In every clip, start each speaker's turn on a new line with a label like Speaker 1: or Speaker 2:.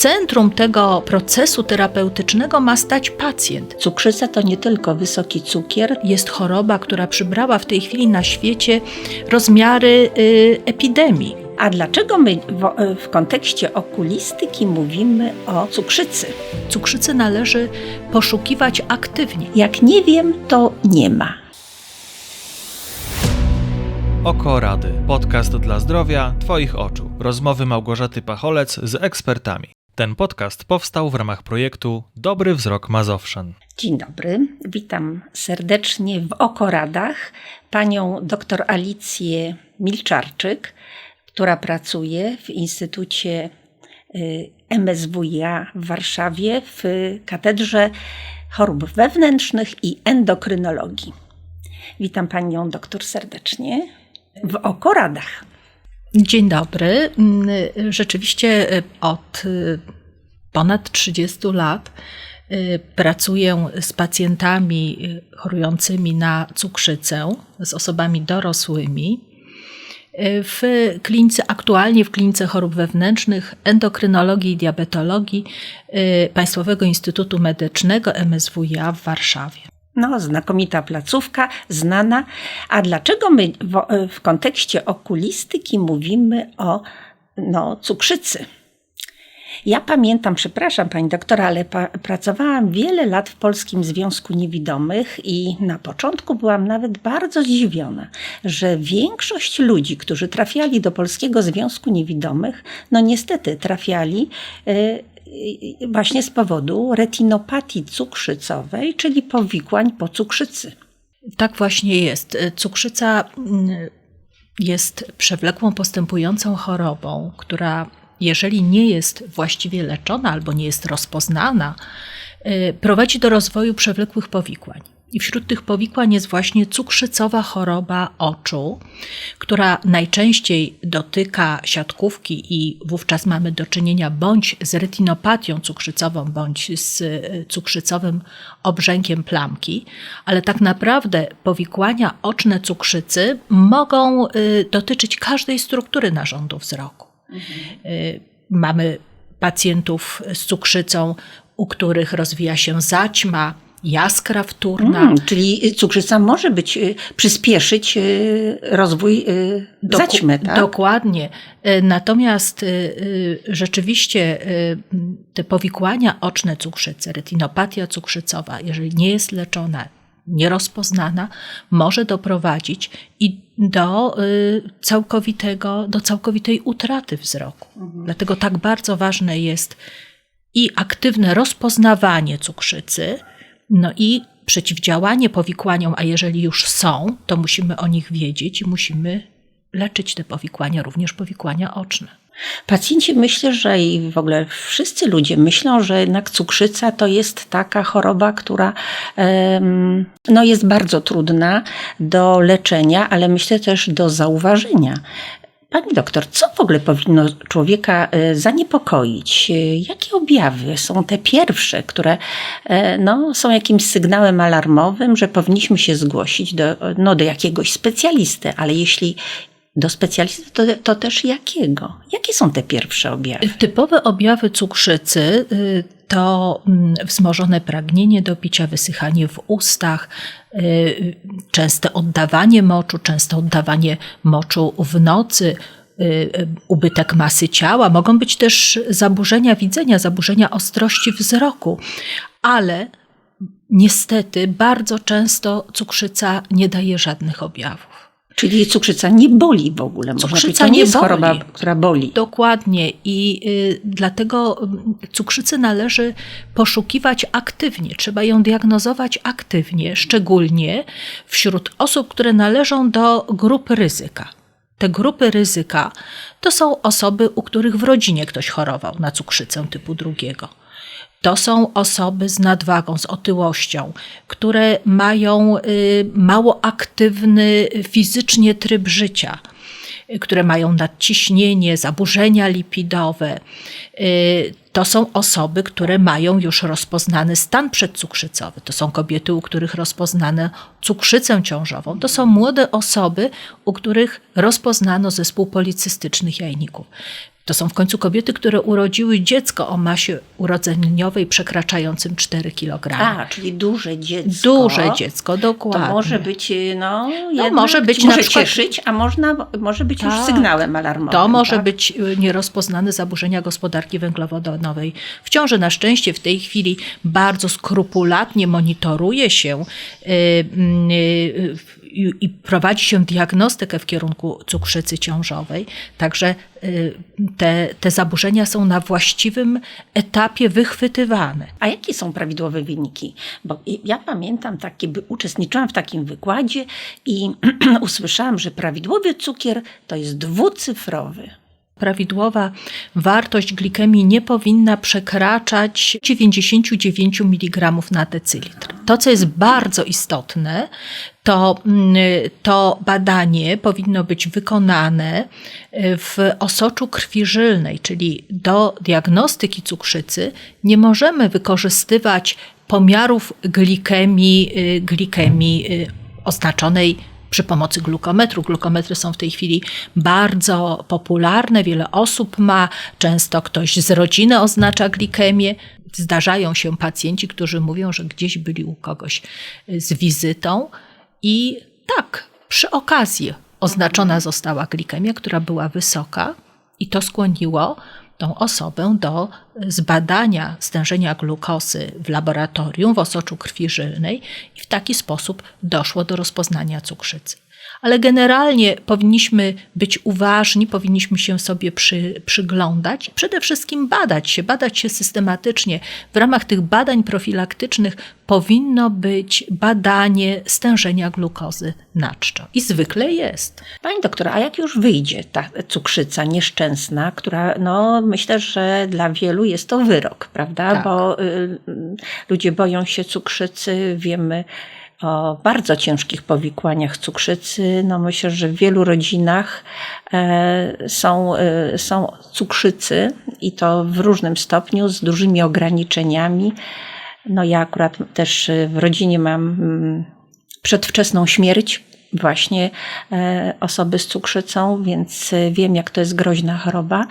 Speaker 1: centrum tego procesu terapeutycznego ma stać pacjent.
Speaker 2: Cukrzyca to nie tylko wysoki cukier,
Speaker 1: Jest choroba, która przybrała w tej chwili na świecie rozmiary y, epidemii.
Speaker 2: a dlaczego my w, w kontekście okulistyki mówimy o cukrzycy?
Speaker 1: Cukrzycy należy poszukiwać aktywnie.
Speaker 2: Jak nie wiem, to nie ma.
Speaker 3: Oko Rady. Podcast dla zdrowia Twoich oczu. Rozmowy Małgorzaty Pacholec z ekspertami. Ten podcast powstał w ramach projektu Dobry Wzrok Mazowszan.
Speaker 2: Dzień dobry, witam serdecznie w Okoradach panią dr Alicję Milczarczyk, która pracuje w Instytucie y, MSWiA w Warszawie w Katedrze Chorób Wewnętrznych i Endokrynologii. Witam panią doktor serdecznie w Okoradach.
Speaker 1: Dzień dobry. Mm, Rzeczywiście y, od y, ponad 30 lat y, pracuję z pacjentami y, chorującymi na cukrzycę, z osobami dorosłymi. Y, W klinice, aktualnie w klinice chorób wewnętrznych, endokrynologii i diabetologii y, Państwowego Instytutu Medycznego MSWiA w Warszawie.
Speaker 2: No, znakomita placówka, znana. A dlaczego my w, w kontekście okulistyki mówimy o no, cukrzycy? Ja pamiętam, przepraszam pani doktora, ale pracowałam wiele lat w Polskim Związku Niewidomych i na początku byłam nawet bardzo zdziwiona, że większość ludzi, którzy trafiali do Polskiego Związku Niewidomych, no niestety trafiali y, właśnie z powodu retinopatii cukrzycowej, czyli powikłań po cukrzycy.
Speaker 1: Tak właśnie jest. Cukrzyca mm, jest przewlekłą, postępującą chorobą, która, jeżeli nie jest właściwie leczona albo nie jest rozpoznana, y, prowadzi do rozwoju przewlekłych powikłań. I wśród tych powikłań jest właśnie cukrzycowa choroba oczu, która najczęściej dotyka siatkówki i wówczas mamy do czynienia bądź z retinopatią cukrzycową, bądź z y, cukrzycowym obrzękiem plamki, ale tak naprawdę powikłania oczne cukrzycy mogą y, dotyczyć każdej struktury narządu wzroku. Y, Mamy pacjentów z cukrzycą, u których rozwija się zaćma, jaskra wtórna.
Speaker 2: Mm, czyli cukrzyca może być, y, przyspieszyć y, rozwój y,
Speaker 1: Doku-
Speaker 2: zaćmy, tak?
Speaker 1: Dokładnie. E, Natomiast rzeczywiście te powikłania oczne cukrzycy, retinopatia cukrzycowa, jeżeli nie jest leczona, nierozpoznana, może doprowadzić i do całkowitego, do całkowitej utraty wzroku. Dlatego tak bardzo ważne jest i aktywne rozpoznawanie cukrzycy, no i przeciwdziałanie powikłaniom, a jeżeli już są, to musimy o nich wiedzieć i musimy leczyć te powikłania, również powikłania oczne.
Speaker 2: Pacjenci myślę, że i w ogóle wszyscy ludzie myślą, że jednak cukrzyca to jest taka choroba, która no jest bardzo trudna do leczenia, ale myślę też do zauważenia. Pani doktor, co w ogóle powinno człowieka e, zaniepokoić? E, Jakie objawy są te pierwsze, które e, no, są jakimś sygnałem alarmowym, że powinniśmy się zgłosić do, no, do jakiegoś specjalisty, ale jeśli do specjalisty, to, to też jakiego? Jakie są te pierwsze objawy?
Speaker 1: Typowe objawy cukrzycy y, to mm, wzmożone pragnienie do picia, wysychanie w ustach, y, częste oddawanie moczu, częste oddawanie moczu w nocy, y, y, ubytek masy ciała. Mogą być też zaburzenia widzenia, zaburzenia ostrości wzroku, ale niestety bardzo często cukrzyca nie daje żadnych objawów.
Speaker 2: Czyli cukrzyca nie boli w ogóle. Można
Speaker 1: Cukrzyca
Speaker 2: to nie
Speaker 1: nie
Speaker 2: jest
Speaker 1: boli.
Speaker 2: choroba, która boli.
Speaker 1: Dokładnie i y, dlatego mm, cukrzycy należy poszukiwać aktywnie. Trzeba ją diagnozować aktywnie, szczególnie wśród osób, które należą do grupy ryzyka. Te grupy ryzyka to są osoby, u których w rodzinie ktoś chorował na cukrzycę typu drugiego. To są osoby z nadwagą, z otyłością, które mają y, mało aktywny fizycznie tryb życia, y, które mają nadciśnienie, zaburzenia lipidowe. Y, To są osoby, które mają już rozpoznany stan przedcukrzycowy. To są kobiety, u których rozpoznano cukrzycę ciążową. To są młode osoby, u których rozpoznano zespół policystycznych jajników. To są w końcu kobiety, które urodziły dziecko o masie urodzeniowej przekraczającym 4 kg.
Speaker 2: A, czyli duże dziecko.
Speaker 1: Duże dziecko,
Speaker 2: To
Speaker 1: dokładnie.
Speaker 2: może być, no, jednak,
Speaker 1: może być na przykład-
Speaker 2: cieszyć, a można, może być już
Speaker 1: Tak.
Speaker 2: sygnałem alarmowym.
Speaker 1: To może
Speaker 2: tak?
Speaker 1: być y, nierozpoznane zaburzenia gospodarki węglowodanowej. W ciąży na szczęście w tej chwili bardzo skrupulatnie monitoruje się y, y, y, i prowadzi się diagnostykę w kierunku cukrzycy ciążowej. Także y, te, te zaburzenia są na właściwym etapie wychwytywane.
Speaker 2: A jakie są prawidłowe wyniki? Bo ja pamiętam, taki, by- uczestniczyłam w takim wykładzie i usłyszałam, że prawidłowy cukier to jest dwucyfrowy.
Speaker 1: Prawidłowa wartość glikemii nie powinna przekraczać 99 mg na decylitr. To, co jest bardzo istotne, to, mm, to badanie powinno być wykonane y, w osoczu krwi żylnej, czyli do diagnostyki cukrzycy nie możemy wykorzystywać pomiarów glikemii, y, glikemii y, oznaczonej przy pomocy glukometru. Glukometry są w tej chwili bardzo popularne, wiele osób ma, często ktoś z rodziny oznacza glikemię. Zdarzają się pacjenci, którzy mówią, że gdzieś byli u kogoś z wizytą i tak, przy okazji oznaczona została glikemia, która była wysoka i to skłoniło tą osobę do zbadania stężenia glukozy w laboratorium w osoczu krwi żylnej i w taki sposób doszło do rozpoznania cukrzycy. Ale generalnie powinniśmy być uważni, powinniśmy się sobie przy, przyglądać, przede wszystkim badać się, badać się systematycznie. W ramach tych badań profilaktycznych powinno być badanie stężenia glukozy na czczo. I zwykle jest.
Speaker 2: Pani doktor, a jak już wyjdzie ta cukrzyca nieszczęsna, która no myślę, że dla wielu jest to wyrok, prawda?
Speaker 1: Tak.
Speaker 2: Bo y, ludzie boją się cukrzycy, wiemy o bardzo ciężkich powikłaniach cukrzycy. No myślę, że w wielu rodzinach e, są, e, są cukrzycy i to w różnym stopniu, z dużymi ograniczeniami. No ja akurat też w rodzinie mam mm, przedwczesną śmierć właśnie e, osoby z cukrzycą, więc wiem, jak to jest groźna choroba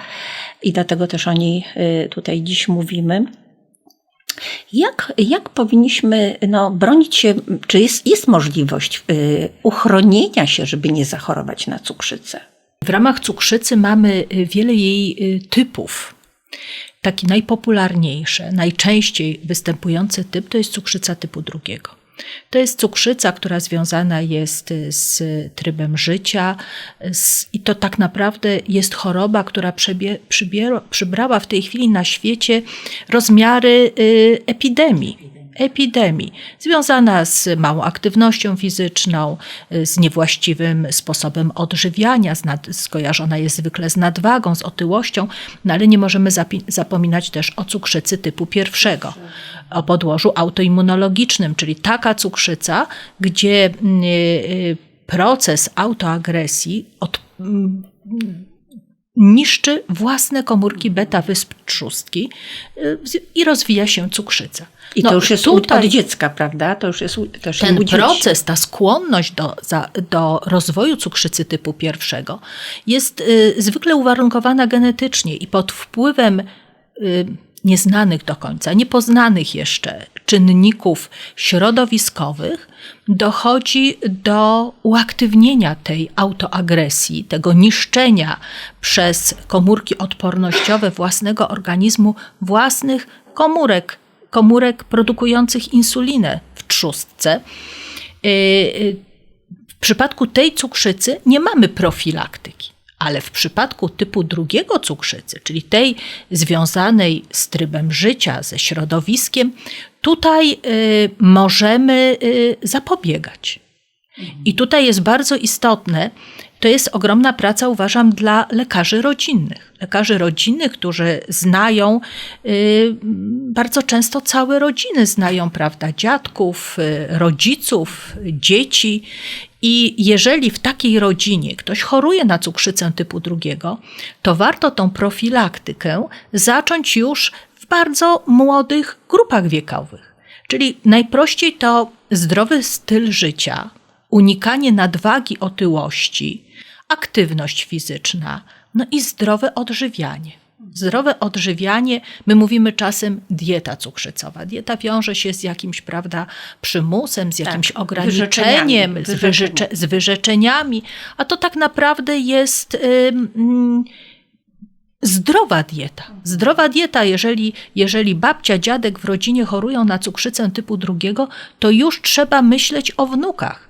Speaker 2: i dlatego też o niej tutaj dziś mówimy. Jak, jak powinniśmy no, bronić się, czy jest, jest możliwość e, uchronienia się, żeby nie zachorować na cukrzycę?
Speaker 1: W ramach cukrzycy mamy y, wiele jej y, typów. Taki najpopularniejszy, najczęściej występujący typ to jest cukrzyca typu drugiego. To jest cukrzyca, która związana jest y, z trybem życia z, i to tak naprawdę jest choroba, która przebie, przybrała w tej chwili na świecie rozmiary y, epidemii epidemii, związana z małą aktywnością fizyczną, y, z niewłaściwym sposobem odżywiania, z nad, skojarzona jest zwykle z nadwagą, z otyłością, no ale nie możemy zapi- zapominać też o cukrzycy typu pierwszego, o podłożu autoimmunologicznym, czyli taka cukrzyca, gdzie y, y, proces autoagresji od, mm, niszczy własne komórki beta wysp trzustki y, i rozwija się cukrzyca.
Speaker 2: I
Speaker 1: No,
Speaker 2: to już jest
Speaker 1: tutaj-
Speaker 2: od dziecka, prawda? To już jest u- też
Speaker 1: ten proces, ta skłonność do, za, do rozwoju cukrzycy typu pierwszego jest y, zwykle uwarunkowana genetycznie i pod wpływem y, nieznanych do końca, niepoznanych jeszcze czynników środowiskowych dochodzi do uaktywnienia tej autoagresji, tego niszczenia przez komórki odpornościowe własnego organizmu, własnych komórek, komórek produkujących insulinę w trzustce. Yy, yy, W przypadku tej cukrzycy nie mamy profilaktyki, ale w przypadku typu drugiego cukrzycy, czyli tej związanej z trybem życia, ze środowiskiem, tutaj y, możemy y, zapobiegać. I tutaj jest bardzo istotne, to jest ogromna praca, uważam, dla lekarzy rodzinnych. Lekarzy rodzinnych, którzy znają y, bardzo często całe rodziny, znają, prawda, dziadków, y, rodziców, dzieci. I jeżeli w takiej rodzinie ktoś choruje na cukrzycę typu drugiego, to warto tą profilaktykę zacząć już w bardzo młodych grupach wiekowych. Czyli najprościej to zdrowy styl życia, unikanie nadwagi, otyłości, aktywność fizyczna, no i zdrowe odżywianie. Zdrowe odżywianie, my mówimy czasem dieta cukrzycowa. Dieta wiąże się z jakimś, prawda, przymusem, z jakimś ograniczeniem,
Speaker 2: wyrzeczeniami,
Speaker 1: z, wyrzecze, z wyrzeczeniami, a to tak naprawdę jest ym, ym, zdrowa dieta. Zdrowa dieta, jeżeli, jeżeli babcia, dziadek w rodzinie chorują na cukrzycę typu drugiego, to już trzeba myśleć o wnukach.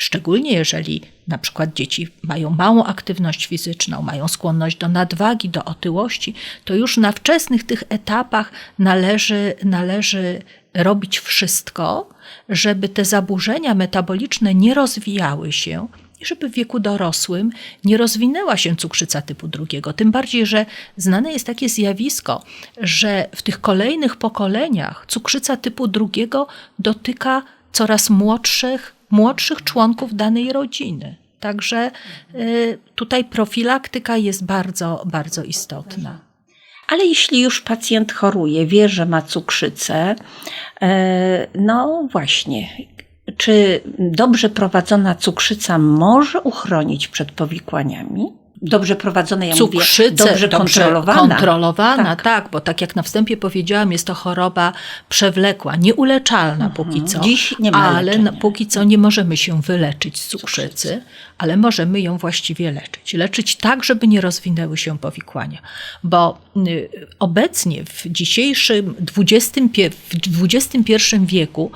Speaker 1: Szczególnie jeżeli na przykład dzieci mają małą aktywność fizyczną, mają skłonność do nadwagi, do otyłości, to już na wczesnych tych etapach należy, należy robić wszystko, żeby te zaburzenia metaboliczne nie rozwijały się i żeby w wieku dorosłym nie rozwinęła się cukrzyca typu drugiego. Tym bardziej, że znane jest takie zjawisko, że w tych kolejnych pokoleniach cukrzyca typu drugiego dotyka coraz młodszych, młodszych członków danej rodziny. Także y, tutaj profilaktyka jest bardzo, bardzo istotna.
Speaker 2: Ale jeśli już pacjent choruje, wie, że ma cukrzycę, e, no właśnie, czy dobrze prowadzona cukrzyca może uchronić przed powikłaniami? Dobrze prowadzone, ja
Speaker 1: Cukrzycę,
Speaker 2: mówię, dobrze, kontrolowana.
Speaker 1: kontrolowana
Speaker 2: Tak.
Speaker 1: tak. bo tak jak na wstępie powiedziałam, jest to choroba przewlekła, nieuleczalna póki co.
Speaker 2: Mhm. Dziś nie ma
Speaker 1: ale
Speaker 2: leczenia.
Speaker 1: póki co nie możemy się wyleczyć z cukrzycy, ale możemy ją właściwie leczyć. Leczyć tak, żeby nie rozwinęły się powikłania. Bo y, obecnie w dzisiejszym XX, w XXI wieku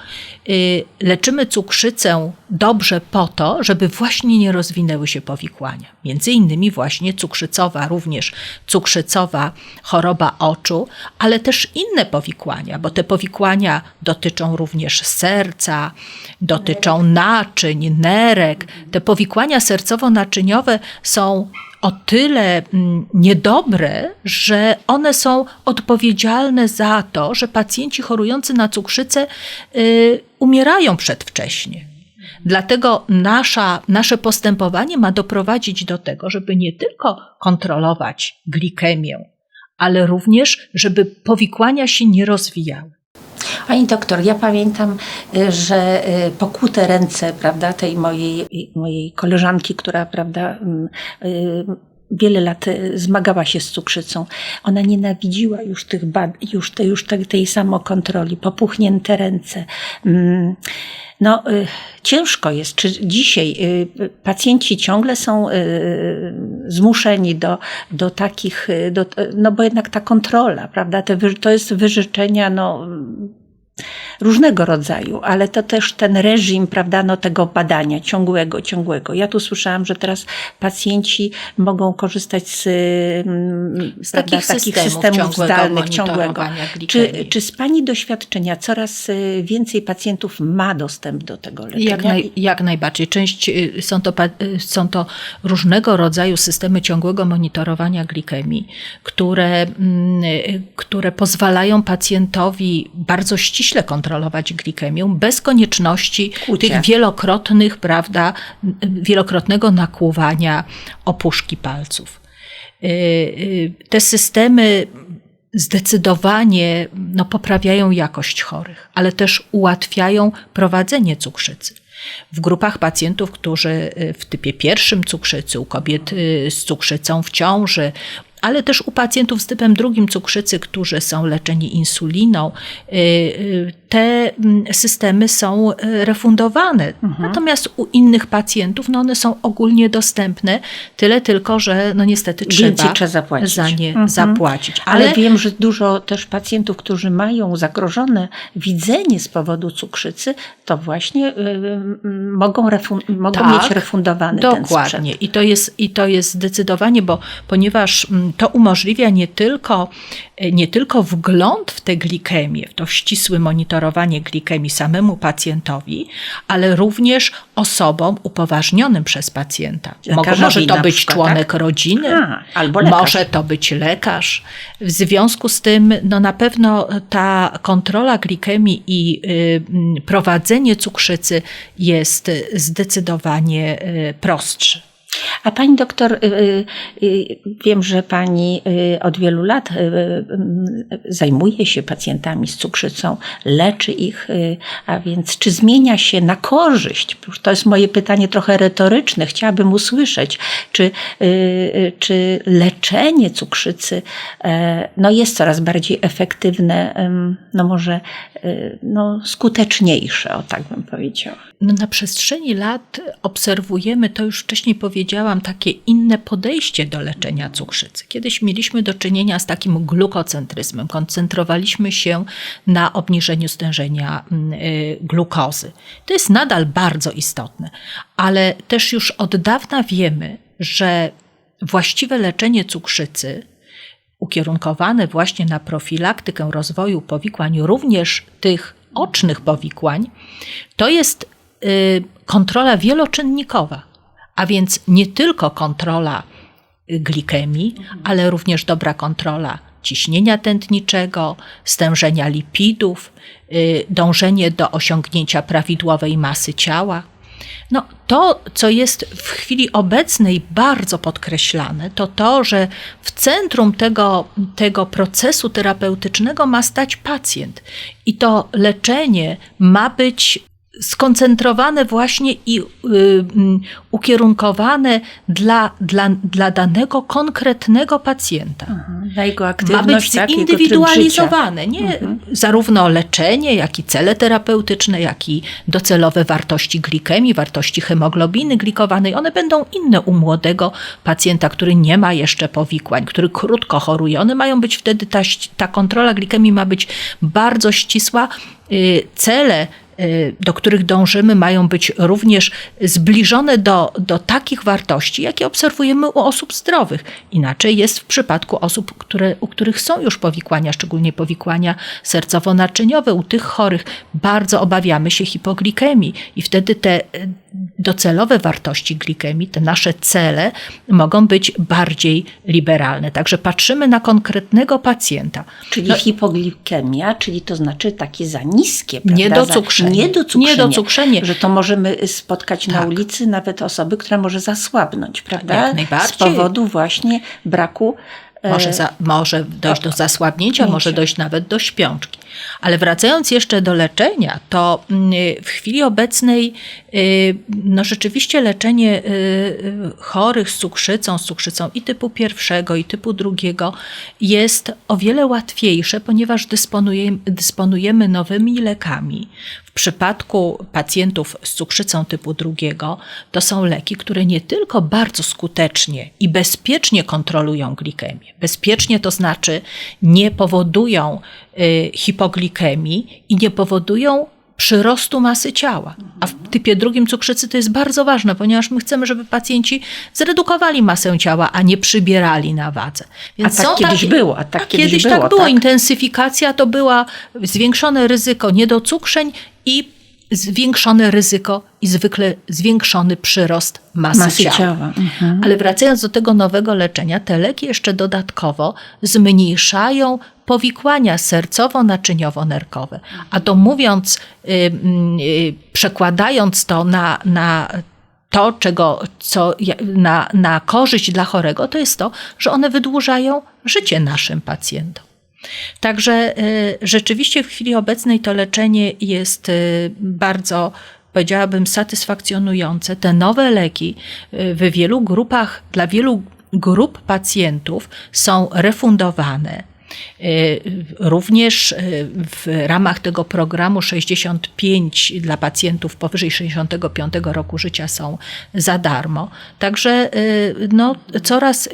Speaker 1: y, leczymy cukrzycę dobrze po to, żeby właśnie nie rozwinęły się powikłania. Między innymi właśnie cukrzycowa, również cukrzycowa choroba oczu, ale też inne powikłania, bo te powikłania dotyczą również serca, dotyczą naczyń, nerek. Te powikłania sercowo-naczyniowe są o tyle mm, niedobre, że one są odpowiedzialne za to, że pacjenci chorujący na cukrzycę y, umierają przedwcześnie. Dlatego nasza, nasze postępowanie ma doprowadzić do tego, żeby nie tylko kontrolować glikemię, ale również, żeby powikłania się nie rozwijały.
Speaker 2: Pani doktor, ja pamiętam, y, że y, pokute ręce, prawda, tej mojej, mojej koleżanki, która, prawda, mm, y, wiele lat y, zmagała się z cukrzycą. Ona nienawidziła już tych bad, już, te, już tej, tej samokontroli, popuchnięte ręce. Mm, No, y, ciężko jest. Czy dzisiaj y, pacjenci ciągle są zmuszeni do, do takich, do, no bo jednak ta kontrola, prawda, te, to jest wyrzeczenia, no, różnego rodzaju, ale to też ten reżim, prawda, no, tego badania ciągłego, ciągłego. Ja tu słyszałam, że teraz pacjenci mogą korzystać z, mm,
Speaker 1: Z
Speaker 2: prawda,
Speaker 1: takich, systemów, ciągłego
Speaker 2: zdalnych, ciągłego. Czy, czy z Pani doświadczenia coraz y, więcej pacjentów ma dostęp do tego leczenia?
Speaker 1: Jak, naj, jak najbardziej. Część y, są to, y, są to różnego rodzaju systemy ciągłego monitorowania glikemii, które, mm, które pozwalają pacjentowi bardzo ściśle kontrolować glikemię bez konieczności
Speaker 2: Kłucia.
Speaker 1: tych wielokrotnych, prawda, wielokrotnego nakłuwania opuszki palców. Y, y, Te systemy zdecydowanie no, poprawiają jakość chorych, ale też ułatwiają prowadzenie cukrzycy. W grupach pacjentów, którzy y, w typie pierwszym cukrzycy, u kobiet z cukrzycą w ciąży, ale też u pacjentów z typem drugim cukrzycy, którzy są leczeni insuliną, y, y, te mm, systemy są y, refundowane. Natomiast u innych pacjentów no one są ogólnie dostępne, tyle tylko, że no niestety
Speaker 2: Więcej
Speaker 1: trzeba,
Speaker 2: trzeba zapłacić.
Speaker 1: za nie
Speaker 2: Mhm.
Speaker 1: zapłacić.
Speaker 2: Ale, wiem, że dużo też pacjentów, którzy mają zagrożone widzenie z powodu cukrzycy, to właśnie y, y, mogą, refun- mogą
Speaker 1: Tak,
Speaker 2: mieć refundowany ten
Speaker 1: Dokładnie.
Speaker 2: sprzęt.
Speaker 1: I to, jest, I to jest zdecydowanie, bo ponieważ mm, to umożliwia nie tylko, nie tylko wgląd w tę glikemię, w to ścisłe monitorowanie glikemii samemu pacjentowi, ale również osobom upoważnionym przez pacjenta.
Speaker 2: Lekarzowi
Speaker 1: może to być
Speaker 2: przykład,
Speaker 1: członek
Speaker 2: tak?
Speaker 1: rodziny,
Speaker 2: A, albo lekarz.
Speaker 1: może to być lekarz. W związku z tym, no na pewno ta kontrola glikemii i y, prowadzenie cukrzycy jest y, zdecydowanie y, prostsze.
Speaker 2: A pani doktor, y, y, y, wiem, że pani od wielu lat zajmuje się pacjentami z cukrzycą, leczy ich, a więc czy zmienia się na korzyść? To jest moje pytanie trochę retoryczne, chciałabym usłyszeć, czy, czy leczenie cukrzycy e, no, jest coraz bardziej efektywne, no może no, skuteczniejsze, o tak bym powiedziała.
Speaker 1: No, na przestrzeni lat obserwujemy, to już wcześniej powiedziałam, takie inne podejście do leczenia cukrzycy. Kiedyś mieliśmy do czynienia z takim glukocentryzmem. Koncentrowaliśmy się na obniżeniu stężenia mm, y, glukozy. To jest nadal bardzo istotne, ale też już od dawna wiemy, że właściwe leczenie cukrzycy ukierunkowane właśnie na profilaktykę rozwoju powikłań, również tych ocznych powikłań, to jest y, kontrola wieloczynnikowa, a więc nie tylko kontrola glikemii, ale również dobra kontrola ciśnienia tętniczego, stężenia lipidów, y, dążenie do osiągnięcia prawidłowej masy ciała. No, to, co jest w chwili obecnej bardzo podkreślane, to to, że w centrum tego, tego procesu terapeutycznego ma stać pacjent. I to leczenie ma być skoncentrowane właśnie i y, mm, ukierunkowane dla, dla, dla danego konkretnego pacjenta.
Speaker 2: Na jego
Speaker 1: Ma
Speaker 2: aktywność,
Speaker 1: być
Speaker 2: tak,
Speaker 1: zindywidualizowane. Nie zarówno leczenie, jak i cele terapeutyczne, jak i docelowe wartości glikemii, wartości hemoglobiny glikowanej. One będą inne u młodego pacjenta, który nie ma jeszcze powikłań, który krótko choruje. One mają być wtedy, ta, ta kontrola glikemii ma być bardzo ścisła. Y, Cele do których dążymy, mają być również zbliżone do, do takich wartości, jakie obserwujemy u osób zdrowych. Inaczej jest w przypadku osób, które, u których są już powikłania, szczególnie powikłania sercowo-naczyniowe. U tych chorych bardzo obawiamy się hipoglikemii i wtedy te y, docelowe wartości glikemii, te nasze cele mogą być bardziej liberalne. Także patrzymy na konkretnego pacjenta.
Speaker 2: Czyli
Speaker 1: No-
Speaker 2: hipoglikemia, czyli to znaczy takie za niskie, prawda?
Speaker 1: Niedocukszenie.
Speaker 2: Za, niedocukszenie.
Speaker 1: Niedocukszenie.
Speaker 2: Że to możemy spotkać na
Speaker 1: Tak.
Speaker 2: ulicy nawet osoby, która może zasłabnąć, prawda?
Speaker 1: Jak najbardziej.
Speaker 2: Z powodu właśnie braku e,
Speaker 1: Może, za, może dojść do zasłabnięcia, może dojść nawet do śpiączki. Ale wracając jeszcze do leczenia, to mm, w chwili obecnej y, no rzeczywiście leczenie y, y, chorych z cukrzycą, z cukrzycą i typu pierwszego, i typu drugiego jest o wiele łatwiejsze, ponieważ dysponujemy, dysponujemy nowymi lekami. W przypadku pacjentów z cukrzycą typu drugiego to są leki, które nie tylko bardzo skutecznie i bezpiecznie kontrolują glikemię. Bezpiecznie to znaczy nie powodują y, hipoglikemii i nie powodują przyrostu masy ciała. A w typie drugim cukrzycy to jest bardzo ważne, ponieważ my chcemy, żeby pacjenci zredukowali masę ciała, a nie przybierali na wadze.
Speaker 2: A tak kiedyś było, a tak kiedyś było,
Speaker 1: tak było.
Speaker 2: tak?
Speaker 1: Intensyfikacja to była zwiększone ryzyko niedocukrzeń i zwiększone ryzyko i zwykle zwiększony przyrost masy,
Speaker 2: masy
Speaker 1: ciała.
Speaker 2: ciała. Mhm.
Speaker 1: Ale wracając do tego nowego leczenia, te leki jeszcze dodatkowo zmniejszają powikłania sercowo-naczyniowo-nerkowe. A to mówiąc, y, y, przekładając to na, na to, czego, co, na, na korzyść dla chorego, to jest to, że one wydłużają życie naszym pacjentom. Także y, rzeczywiście w chwili obecnej to leczenie jest y, bardzo, powiedziałabym, satysfakcjonujące. Te nowe leki y, w wielu grupach, dla wielu grup pacjentów są refundowane. Y, Również y, w ramach tego programu 65 dla pacjentów powyżej 65 roku życia są za darmo. Także y, no, coraz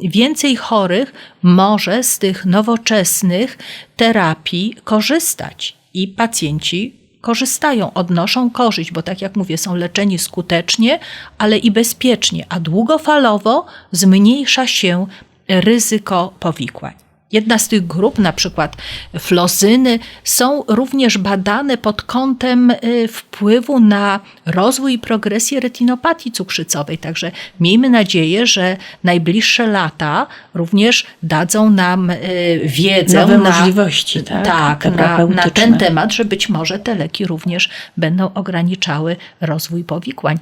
Speaker 1: więcej chorych może z tych nowoczesnych terapii korzystać i pacjenci korzystają, odnoszą korzyść, bo tak jak mówię, są leczeni skutecznie, ale i bezpiecznie, a długofalowo zmniejsza się ryzyko powikłań. Jedna z tych grup, na przykład flozyny, są również badane pod kątem y, wpływu na rozwój i progresję retinopatii cukrzycowej. Także miejmy nadzieję, że najbliższe lata również dadzą nam y, wiedzę
Speaker 2: Nowe
Speaker 1: na,
Speaker 2: możliwości, tak,
Speaker 1: tak na, na ten temat, że być może te leki również będą ograniczały rozwój powikłań.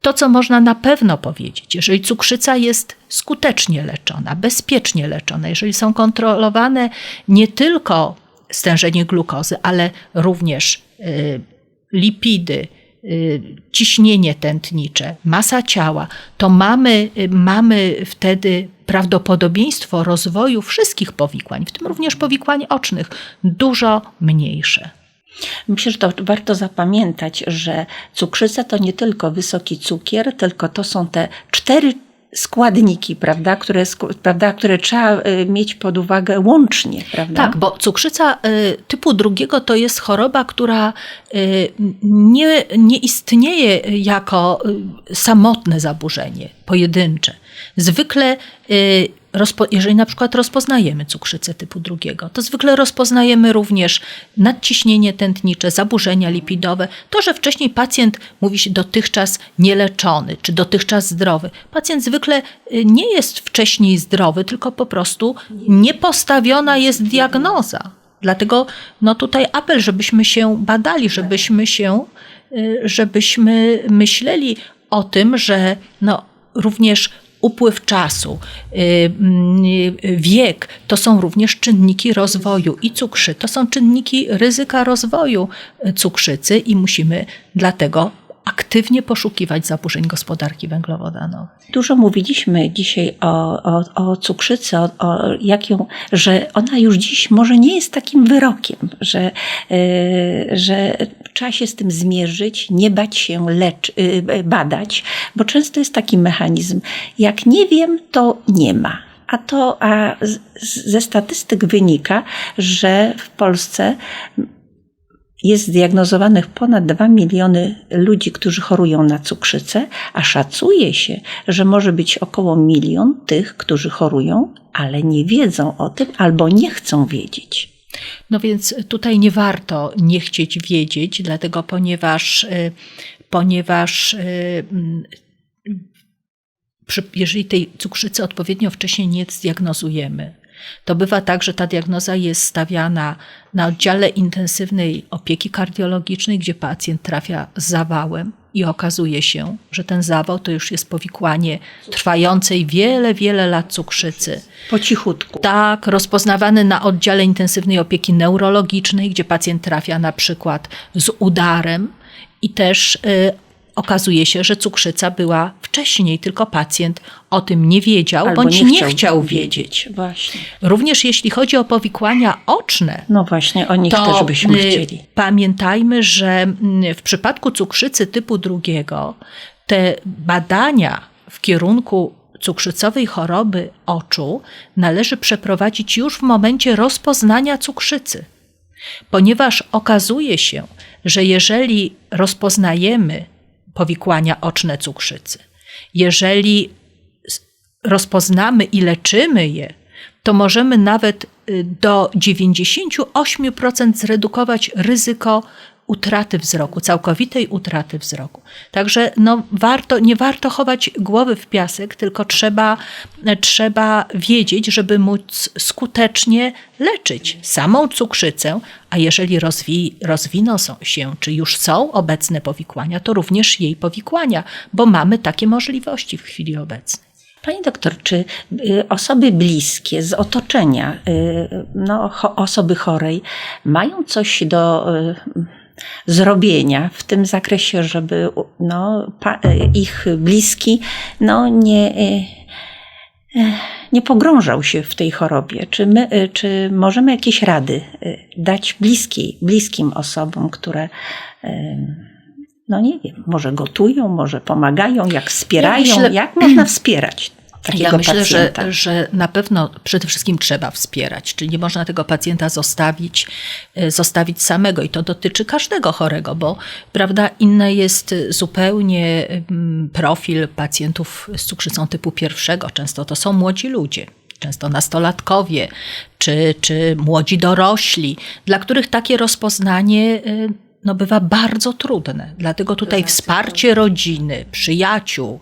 Speaker 1: To, co można na pewno powiedzieć, jeżeli cukrzyca jest skutecznie leczona, bezpiecznie leczona, jeżeli są kontrolowane nie tylko stężenie glukozy, ale również y, lipidy, y, ciśnienie tętnicze, masa ciała, to mamy, y, mamy wtedy prawdopodobieństwo rozwoju wszystkich powikłań, w tym również powikłań ocznych, dużo mniejsze.
Speaker 2: Myślę, że to warto zapamiętać, że cukrzyca to nie tylko wysoki cukier, tylko to są te cztery składniki, prawda, które, prawda, które trzeba y, mieć pod uwagę łącznie, prawda?
Speaker 1: Tak, bo cukrzyca y, typu drugiego to jest choroba, która y, nie, nie istnieje jako samotne zaburzenie, pojedyncze. Zwykle, rozpo, jeżeli na przykład rozpoznajemy cukrzycę typu drugiego, to zwykle rozpoznajemy również nadciśnienie tętnicze, zaburzenia lipidowe. To, że wcześniej pacjent mówi się dotychczas nieleczony, czy dotychczas zdrowy. Pacjent zwykle y, nie jest wcześniej zdrowy, tylko po prostu niepostawiona jest diagnoza. Dlatego no tutaj apel, żebyśmy się badali, żebyśmy się, y, żebyśmy myśleli o tym, że no również upływ czasu, y, y, wiek to są również czynniki rozwoju. I cukrzy, to są czynniki ryzyka rozwoju y, cukrzycy i musimy dlatego aktywnie poszukiwać zaburzeń gospodarki węglowodanowej.
Speaker 2: Dużo mówiliśmy dzisiaj o, o, o cukrzycy, o, o jak ją, że ona już dziś może nie jest takim wyrokiem, że, yy, że trzeba się z tym zmierzyć, nie bać się lecz, yy, badać, bo często jest taki mechanizm, jak nie wiem, to nie ma. A to a z, ze statystyk wynika, że w Polsce jest zdiagnozowanych ponad 2 miliony ludzi, którzy chorują na cukrzycę, a szacuje się, że może być około milion tych, którzy chorują, ale nie wiedzą o tym albo nie chcą wiedzieć.
Speaker 1: No więc tutaj nie warto nie chcieć wiedzieć, dlatego ponieważ, y, ponieważ y, mm, jeżeli tej cukrzycy odpowiednio wcześniej nie zdiagnozujemy, to bywa tak, że ta diagnoza jest stawiana na oddziale intensywnej opieki kardiologicznej, gdzie pacjent trafia z zawałem i okazuje się, że ten zawał to już jest powikłanie trwającej wiele, wiele lat cukrzycy.
Speaker 2: Po cichutku.
Speaker 1: Tak, rozpoznawany na oddziale intensywnej opieki neurologicznej, gdzie pacjent trafia na przykład z udarem i też y, okazuje się, że cukrzyca była wcześniej, tylko pacjent o tym nie wiedział
Speaker 2: Albo
Speaker 1: bądź
Speaker 2: nie
Speaker 1: nie
Speaker 2: chciał
Speaker 1: chciał
Speaker 2: wiedzieć.
Speaker 1: wiedzieć.
Speaker 2: Właśnie.
Speaker 1: Również jeśli chodzi o powikłania oczne,
Speaker 2: No właśnie, o nich
Speaker 1: to
Speaker 2: też byśmy
Speaker 1: y,
Speaker 2: chcieli.
Speaker 1: pamiętajmy, że mm, w przypadku cukrzycy typu drugiego te badania w kierunku cukrzycowej choroby oczu należy przeprowadzić już w momencie rozpoznania cukrzycy. Ponieważ okazuje się, że jeżeli rozpoznajemy powikłania oczne cukrzycy, jeżeli rozpoznamy i leczymy je, to możemy nawet y, do 98% zredukować ryzyko utraty wzroku, całkowitej utraty wzroku. Także no, warto, nie warto chować głowy w piasek, tylko trzeba, trzeba wiedzieć, żeby móc skutecznie leczyć samą cukrzycę, a jeżeli rozwi, rozwiną się, czy już są obecne powikłania, to również jej powikłania, bo mamy takie możliwości w chwili obecnej.
Speaker 2: Pani doktor, czy y, osoby bliskie z otoczenia y, no, osoby chorej mają coś do y, zrobienia w tym zakresie, żeby no, y, ich bliski no, nie, y, y, nie pogrążał się w tej chorobie? Czy, my, czy możemy jakieś rady dać bliskiej, bliskim osobom, które no nie wiem, może gotują, może pomagają, jak wspierają,
Speaker 1: myślę-
Speaker 2: jak można wspierać takiego
Speaker 1: Ja myślę,
Speaker 2: pacjenta?
Speaker 1: że, że na pewno przede wszystkim trzeba wspierać, czyli nie można tego pacjenta zostawić, e, zostawić samego i to dotyczy każdego chorego, bo prawda, inny jest zupełnie profil pacjentów z cukrzycą typu pierwszego. Często to są młodzi ludzie. Często nastolatkowie czy, czy młodzi dorośli, dla których takie rozpoznanie y, no, bywa bardzo trudne. Dlatego tutaj wsparcie rodziny, przyjaciół,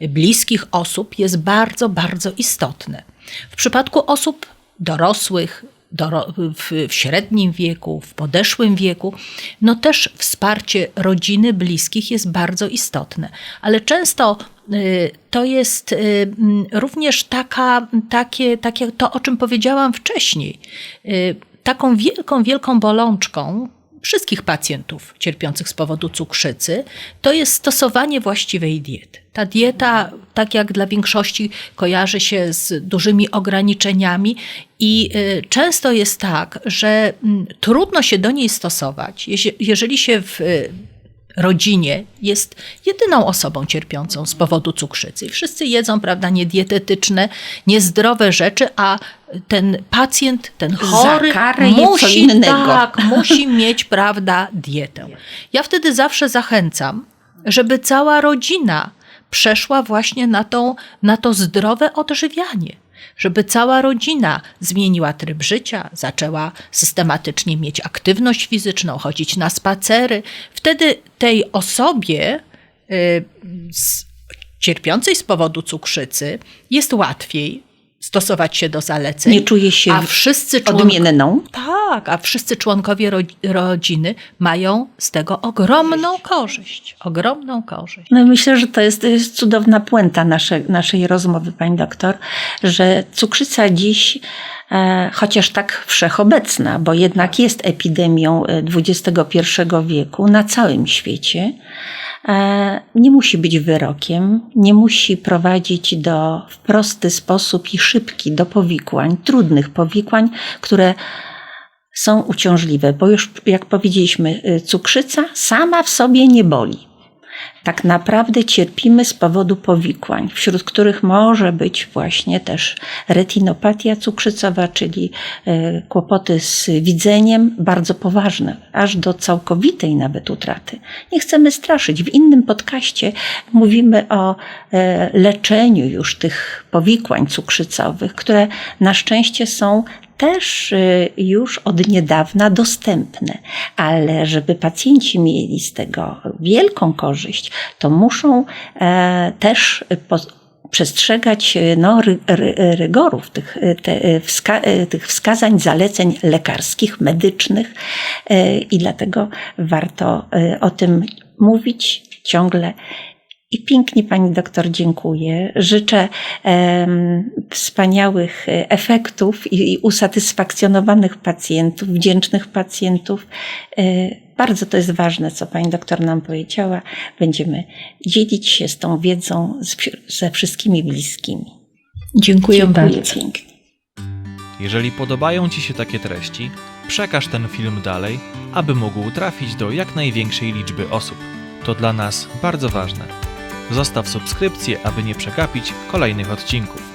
Speaker 1: bliskich osób jest bardzo, bardzo istotne. W przypadku osób dorosłych, doro- w, średnim wieku, w podeszłym wieku, no też wsparcie rodziny, bliskich jest bardzo istotne. Ale często y, to jest y, również taka, takie, takie to, o czym powiedziałam wcześniej. Y, Taką wielką, wielką bolączką wszystkich pacjentów cierpiących z powodu cukrzycy, to jest stosowanie właściwej diety. Ta dieta, tak jak dla większości, kojarzy się z dużymi ograniczeniami i y, często jest tak, że mm, trudno się do niej stosować, jeżeli się w y, rodzinie jest jedyną osobą cierpiącą z powodu cukrzycy. Wszyscy jedzą, prawda, niedietetyczne, niezdrowe rzeczy, a ten pacjent, ten chory musi, tak, musi mieć, prawda, dietę. Ja wtedy zawsze zachęcam, żeby cała rodzina przeszła właśnie na, tą, na to zdrowe odżywianie. Żeby cała rodzina zmieniła tryb życia, zaczęła systematycznie mieć aktywność fizyczną, chodzić na spacery. Wtedy tej osobie y, cierpiącej z powodu cukrzycy jest łatwiej stosować się do zaleceń.
Speaker 2: Nie czuje się
Speaker 1: a wszyscy członk-
Speaker 2: odmienną.
Speaker 1: tak, a wszyscy członkowie ro- rodziny mają z tego ogromną korzyść. Ogromną korzyść.
Speaker 2: No myślę, że to jest, jest cudowna puenta nasze, naszej rozmowy, pani doktor, że cukrzyca dziś, e, chociaż tak wszechobecna, bo jednak jest epidemią e, XXI wieku na całym świecie, e, nie musi być wyrokiem, nie musi prowadzić do, w prosty sposób i szybki do powikłań, trudnych powikłań, które są uciążliwe, bo już jak powiedzieliśmy, y, cukrzyca sama w sobie nie boli. Tak naprawdę cierpimy z powodu powikłań, wśród których może być właśnie też retinopatia cukrzycowa, czyli y, kłopoty z widzeniem, bardzo poważne, aż do całkowitej nawet utraty. Nie chcemy straszyć. W innym podcaście mówimy o e, leczeniu już tych powikłań cukrzycowych, które na szczęście są też y, już od niedawna dostępne, ale żeby pacjenci mieli z tego wielką korzyść, to muszą e, też przestrzegać e, no, ry, ry, rygorów, tych, e, te, wska, tych wskazań, zaleceń lekarskich, medycznych i dlatego warto o tym mówić ciągle i pięknie Pani doktor dziękuję. Życzę em, wspaniałych e, efektów i, i usatysfakcjonowanych pacjentów, wdzięcznych pacjentów. E, bardzo to jest ważne, co Pani doktor nam powiedziała. Będziemy dzielić się z tą wiedzą z, ze wszystkimi bliskimi.
Speaker 1: Dziękuję, bardzo.
Speaker 2: pięknie.
Speaker 3: Jeżeli podobają Ci się takie treści, przekaż ten film dalej, aby mógł trafić do jak największej liczby osób. To dla nas bardzo ważne. Zostaw subskrypcję, aby nie przegapić kolejnych odcinków.